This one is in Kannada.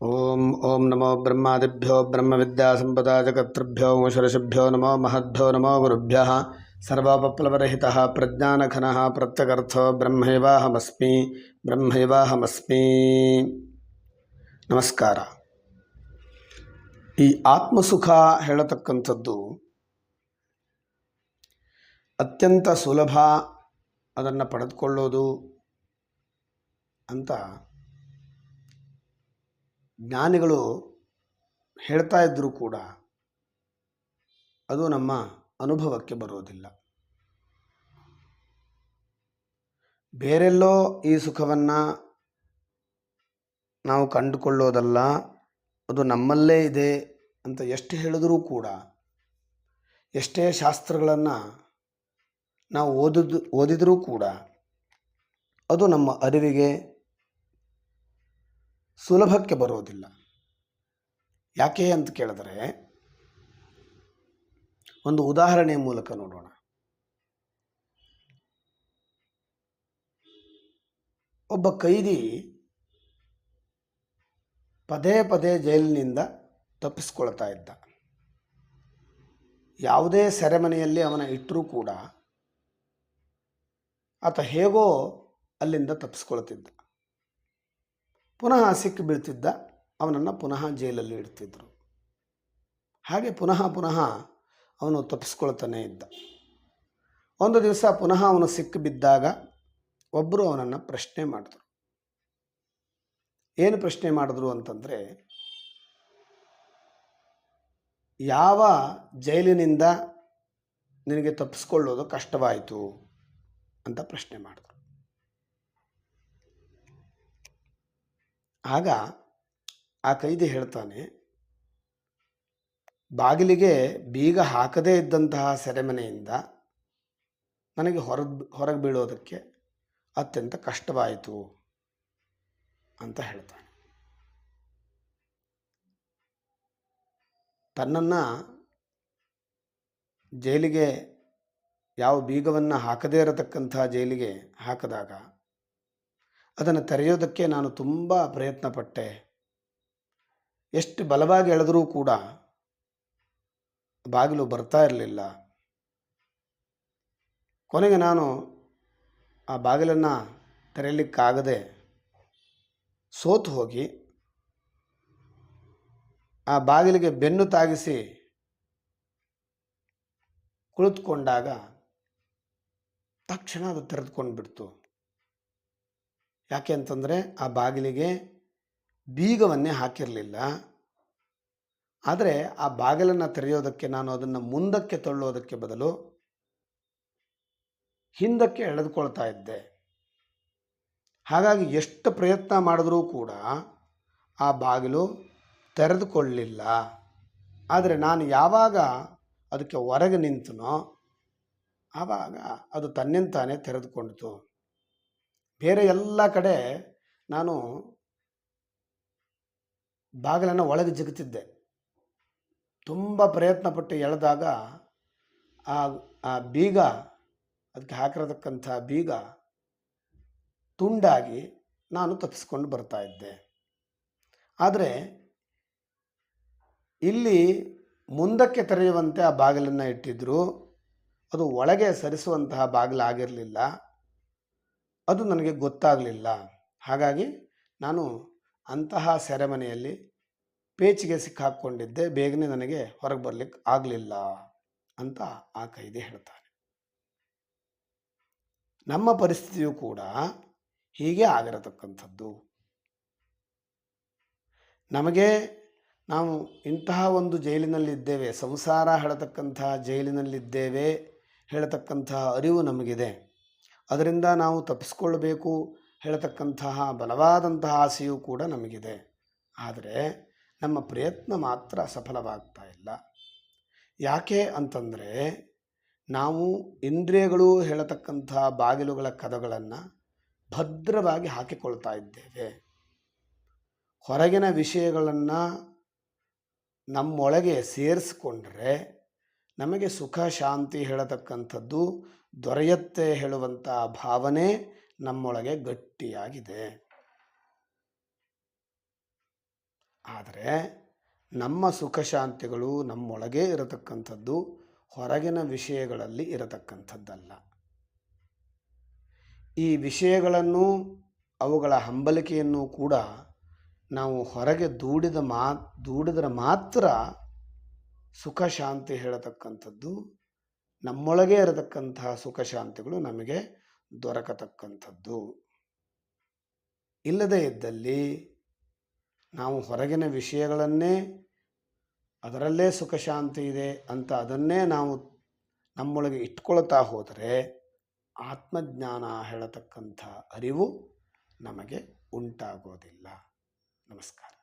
ಓಂ ಓಂ ನಮೋ ಬ್ರಹ್ಮಾದಿಭ್ಯೋ ಬ್ರಹ್ಮವಿದ್ಯಾಸಂಪದಾ ಜಗತ್ತೃಭ್ಯೋ ಷರಷಭ್ಯೋ ನಮೋ ಮಹದ್ಭ್ಯೋ ನಮೋ ಗುರುಭ್ಯ ಸರ್ವಪಪ್ಲವರಹಿತಃ ಪ್ರಜ್ಞಾನಘನಃ ಪ್ರತ್ಯಗರ್ಥೋ ಬ್ರಹ್ಮೈವಾಹಮಸ್ಮಿ ಬ್ರಹ್ಮೈವಾಹಮಸ್ಮಿ ನಮಸ್ಕಾರ ಈ ಆತ್ಮಸುಖ ಹೇಳತಕ್ಕಂಥದ್ದು ಅತ್ಯಂತ ಸುಲಭ ಅದನ್ನು ಪಡೆದುಕೊಳ್ಳೋದು ಅಂತ ಜ್ಞಾನಿಗಳು ಹೇಳ್ತಾ ಇದ್ದರೂ ಕೂಡ ಅದು ನಮ್ಮ ಅನುಭವಕ್ಕೆ ಬರೋದಿಲ್ಲ. ಬೇರೆಲ್ಲೋ ಈ ಸುಖವನ್ನು ನಾವು ಕಂಡುಕೊಳ್ಳೋದಲ್ಲ, ಅದು ನಮ್ಮಲ್ಲೇ ಇದೆ ಅಂತ ಎಷ್ಟು ಹೇಳಿದರೂ ಕೂಡ, ಎಷ್ಟೇ ಶಾಸ್ತ್ರಗಳನ್ನು ನಾವು ಓದಿದ್ರೂ ಓದಿದರೂ ಕೂಡ ಅದು ನಮ್ಮ ಅರಿವಿಗೆ ಸುಲಭಕ್ಕೆ ಬರೋದಿಲ್ಲ. ಯಾಕೆ ಅಂತ ಕೇಳಿದ್ರೆ, ಒಂದು ಉದಾಹರಣೆ ಮೂಲಕ ನೋಡೋಣ. ಒಬ್ಬ ಕೈದಿ ಪದೇ ಪದೇ ಜೈಲಿನಿಂದ ತಪ್ಪಿಸ್ಕೊಳ್ತಾ ಇದ್ದ. ಯಾವುದೇ ಸೆರೆಮನೆಯಲ್ಲಿ ಅವನ ಇಟ್ಟರೂ ಕೂಡ ಆತ ಹೇಗೋ ಅಲ್ಲಿಂದ ತಪ್ಪಿಸ್ಕೊಳ್ತಿದ್ದ. ಪುನಃ ಸಿಕ್ಕಿ ಬೀಳ್ತಿದ್ದ ಅವನನ್ನು ಪುನಃ ಜೈಲಲ್ಲಿ ಇಡ್ತಿದ್ರು. ಹಾಗೆ ಪುನಃ ಪುನಃ ಅವನು ತಪ್ಪಿಸ್ಕೊಳ್ತಾನೇ ಇದ್ದ. ಒಂದು ದಿವಸ ಪುನಃ ಅವನು ಸಿಕ್ಕಿ ಬಿದ್ದಾಗ ಒಬ್ಬರು ಅವನನ್ನು ಪ್ರಶ್ನೆ ಮಾಡಿದ್ರು. ಏನು ಪ್ರಶ್ನೆ ಮಾಡಿದ್ರು ಅಂತಂದರೆ, ಯಾವ ಜೈಲಿನಿಂದ ನಿನಗೆ ತಪ್ಪಿಸ್ಕೊಳ್ಳೋದು ಕಷ್ಟವಾಯಿತು ಅಂತ ಪ್ರಶ್ನೆ ಮಾಡಿದ್ರು. ಆಗ ಆ ಕೈದಿ ಹೇಳ್ತಾನೆ, ಬಾಗಿಲಿಗೆ ಬೀಗ ಹಾಕದೇ ಇದ್ದಂತಹ ಸೆರೆಮನೆಯಿಂದ ನನಗೆ ಹೊರಗೆ ಹೊರಗೆ ಬೀಳೋದಕ್ಕೆ ಅತ್ಯಂತ ಕಷ್ಟವಾಯಿತು ಅಂತ ಹೇಳ್ತಾನೆ. ತನ್ನನ್ನು ಜೈಲಿಗೆ, ಯಾವ ಬೀಗವನ್ನು ಹಾಕದೇ ಇರತಕ್ಕಂಥ ಜೈಲಿಗೆ ಹಾಕಿದಾಗ ಅದನ್ನು ತೆರೆಯೋದಕ್ಕೆ ನಾನು ತುಂಬ ಪ್ರಯತ್ನ ಪಟ್ಟೆ ಎಷ್ಟು ಬಲವಾಗಿ ಎಳೆದರೂ ಕೂಡ ಬಾಗಿಲು ಬರ್ತಾ ಇರಲಿಲ್ಲ. ಕೊನೆಗೆ ನಾನು ಆ ಬಾಗಿಲನ್ನು ತೆರೆಯಲಿಕ್ಕಾಗದೆ ಸೋತು ಹೋಗಿ, ಆ ಬಾಗಿಲಿಗೆ ಬೆನ್ನು ತಾಗಿಸಿ ಕುಳಿತುಕೊಂಡಾಗ ತಕ್ಷಣ ಅದು ತೆರೆದುಕೊಂಡು ಬಿಡ್ತು ಯಾಕೆ ಅಂತಂದರೆ ಆ ಬಾಗಿಲಿಗೆ ಬೀಗವನ್ನೇ ಹಾಕಿರಲಿಲ್ಲ. ಆದರೆ ಆ ಬಾಗಿಲನ್ನು ತೆರೆಯೋದಕ್ಕೆ ನಾನು ಅದನ್ನು ಮುಂದಕ್ಕೆ ತಳ್ಳೋದಕ್ಕೆ ಬದಲು ಹಿಂದಕ್ಕೆ ಎಳೆದುಕೊಳ್ತಾ ಇದ್ದೆ. ಹಾಗಾಗಿ ಎಷ್ಟು ಪ್ರಯತ್ನ ಮಾಡಿದ್ರೂ ಕೂಡ ಆ ಬಾಗಿಲು ತೆರೆದುಕೊಳ್ಳಲಿಲ್ಲ. ಆದರೆ ನಾನು ಯಾವಾಗ ಅದಕ್ಕೆ ಹೊರಗೆ ನಿಂತನೋ ಆವಾಗ ಅದು ತನ್ನಿಂತಾನೇ ತೆರೆದುಕೊಂಡಿತು. ಬೇರೆ ಎಲ್ಲ ಕಡೆ ನಾನು ಬಾಗಿಲನ್ನು ಒಳಗೆ ಜಿಗುತ್ತಿದ್ದೆ ತುಂಬ ಪ್ರಯತ್ನಪಟ್ಟು ಎಳೆದಾಗ ಆ ಆ ಬೀಗ, ಅದಕ್ಕೆ ಹಾಕಿರತಕ್ಕಂಥ ಬೀಗ ತುಂಡಾಗಿ ನಾನು ತಪ್ಪಿಸ್ಕೊಂಡು ಬರ್ತಾ ಇದ್ದೆ. ಆದರೆ ಇಲ್ಲಿ ಮುಂದಕ್ಕೆ ತೆರೆಯುವಂತೆ ಆ ಬಾಗಿಲನ್ನು ಇಟ್ಟಿದ್ದರು ಅದು ಒಳಗೆ ಸರಿಸುವಂತಹ ಬಾಗಿಲಾಗಿರಲಿಲ್ಲ ಅದು ನನಗೆ ಗೊತ್ತಾಗಲಿಲ್ಲ. ಹಾಗಾಗಿ ನಾನು ಅಂತಹ ಸೆರೆಮನೆಯಲ್ಲಿ ಪೇಚಿಗೆ ಸಿಕ್ಕಾಕ್ಕೊಂಡಿದ್ದೆ ಬೇಗನೆ ನನಗೆ ಹೊರಗೆ ಬರಲಿಕ್ಕೆ ಆಗಲಿಲ್ಲ ಅಂತ ಆ ಕೈದಿ ಹೇಳ್ತಾನೆ. ನಮ್ಮ ಪರಿಸ್ಥಿತಿಯು ಕೂಡ ಹೀಗೆ ಆಗಿರತಕ್ಕಂಥದ್ದು. ನಮಗೆ ನಾವು ಇಂತಹ ಒಂದು ಜೈಲಿನಲ್ಲಿದ್ದೇವೆ, ಸಂಸಾರ ಹೇಳತಕ್ಕಂತಹ ಜೈಲಿನಲ್ಲಿದ್ದೇವೆ ಹೇಳತಕ್ಕಂತಹ ಅರಿವು ನಮಗಿದೆ. ಅದರಿಂದ ನಾವು ತಪ್ಪಿಸ್ಕೊಳ್ಬೇಕು ಹೇಳತಕ್ಕಂತಹ ಬಲವಾದಂತಹ ಆಸೆಯೂ ಕೂಡ ನಮಗಿದೆ. ಆದರೆ ನಮ್ಮ ಪ್ರಯತ್ನ ಮಾತ್ರ ಸಫಲವಾಗ್ತಾ ಇಲ್ಲ. ಯಾಕೆ ಅಂತಂದರೆ ನಾವು ಇಂದ್ರಿಯಗಳು ಹೇಳತಕ್ಕಂತಹ ಬಾಗಿಲುಗಳ ಕದಗಳನ್ನು ಭದ್ರವಾಗಿ ಹಾಕಿಕೊಳ್ತಾ ಇದ್ದೇವೆ. ಹೊರಗಿನ ವಿಷಯಗಳನ್ನು ನಮ್ಮೊಳಗೆ ಸೇರಿಸ್ಕೊಂಡ್ರೆ ನಮಗೆ ಸುಖ, ಶಾಂತಿ ಹೇಳತಕ್ಕಂಥದ್ದು ದೊರೆಯುತ್ತೆ ಹೇಳುವಂಥ ಭಾವನೆ ನಮ್ಮೊಳಗೆ ಗಟ್ಟಿಯಾಗಿದೆ. ಆದರೆ ನಮ್ಮ ಸುಖ, ಶಾಂತಿಗಳು ನಮ್ಮೊಳಗೆ ಇರತಕ್ಕಂಥದ್ದು ಹೊರಗಿನ ವಿಷಯಗಳಲ್ಲಿ ಇರತಕ್ಕಂಥದ್ದಲ್ಲ. ಈ ವಿಷಯಗಳನ್ನು, ಅವುಗಳ ಹಂಬಲಿಕೆಯನ್ನು ಕೂಡ ನಾವು ಹೊರಗೆ ದೂಡಿದ ಮಾ, ದೂಡಿದರೆ ಮಾತ್ರ ಸುಖ ಶಾಂತಿ ಹೇಳತಕ್ಕಂಥದ್ದು, ನಮ್ಮೊಳಗೆ ಇರತಕ್ಕಂತಹ ಸುಖ ಶಾಂತಿಗಳು ನಮಗೆ ದೊರಕತಕ್ಕಂಥದ್ದು. ಇಲ್ಲದೇ ಇದ್ದಲ್ಲಿ ನಾವು ಹೊರಗಿನ ವಿಷಯಗಳನ್ನೇ, ಅದರಲ್ಲೇ ಸುಖ ಶಾಂತಿ ಇದೆ ಅಂತ ಅದನ್ನೇ ನಾವು ನಮ್ಮೊಳಗೆ ಇಟ್ಕೊಳ್ತಾ ಹೋದರೆ ಆತ್ಮಜ್ಞಾನ ಹೇಳತಕ್ಕಂಥ ಅರಿವು ನಮಗೆ ಉಂಟಾಗೋದಿಲ್ಲ. ನಮಸ್ಕಾರ.